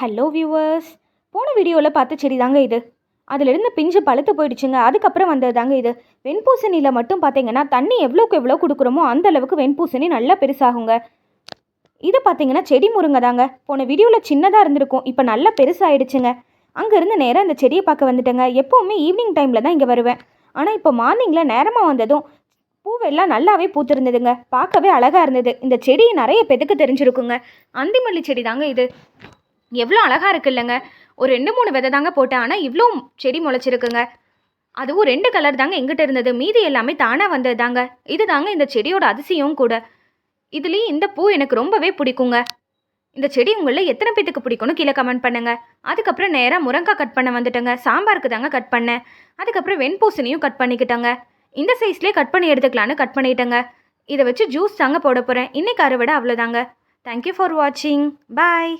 Hello viewers போன வீடியோவில் பார்த்த செடி தாங்க இது. அதிலிருந்து பிஞ்சு பழுத்து போயிடுச்சுங்க. அதுக்கப்புறம் வந்தது தாங்க இது. வெண்பூசணியில் மட்டும் பார்த்தீங்கன்னா தண்ணி எவ்வளோக்கு எவ்வளோ கொடுக்குறோமோ அந்த அளவுக்கு வெண்பூசணி நல்லா பெருசாகுங்க. இது பார்த்தீங்கன்னா செடி முருங்கை தாங்க போன வீடியோவில் சின்னதாக இருந்திருக்கும். இப்போ நல்லா பெருசாகிடுச்சுங்க அங்கேருந்து நேராக இந்த செடியை பார்க்க வந்துட்டேங்க. எப்போவுமே ஈவினிங் டைமில் தான் இங்கே வருவேன். ஆனால் இப்போ மார்னிங்கில் நேரமாக வந்ததும் பூவெல்லாம் நல்லாவே பூத்திருந்ததுங்க. பார்க்கவே அழகாக இருந்தது. இந்த செடி நிறைய பெதுக்கு தெரிஞ்சிருக்குங்க. அந்திமல்லி செடி தாங்க இது. எவ்வளோ அழகாக இருக்கு இல்லைங்க ஒரு ரெண்டு மூணு விதை தாங்க போட்டேன். ஆனால் இவ்வளோ செடி முளைச்சிருக்குங்க. அதுவும் ரெண்டு கலர் தாங்க எங்கிட்ட இருந்தது. மீதி எல்லாமே தானாக வந்தது தாங்க இது தாங்க இந்த செடியோட அதிசயம் கூட. இதுலேயும் இந்த பூ எனக்கு ரொம்பவே பிடிக்குங்க. இந்த செடி உங்களில் எத்தனை பேத்துக்கு பிடிக்கும்னு கீழே கமெண்ட் பண்ணுங்க. அதுக்கப்புறம் நேராக முருங்காய் கட் பண்ண வந்துட்டேங்க. சாம்பாருக்கு தாங்க கட் பண்ணேன். அதுக்கப்புறம் வெண்பூசணியும் கட் பண்ணிக்கிட்டேங்க. இந்த சைஸ்லேயே கட் பண்ணி எடுத்துக்கலான்னு கட் பண்ணிட்டேங்க. இதை வச்சு ஜூஸ் தாங்க போட போகிறேன் இன்னைக்கு அறுவடை அவ்வளோதாங்க தேங்க்யூ ஃபார் வாட்சிங் பாய்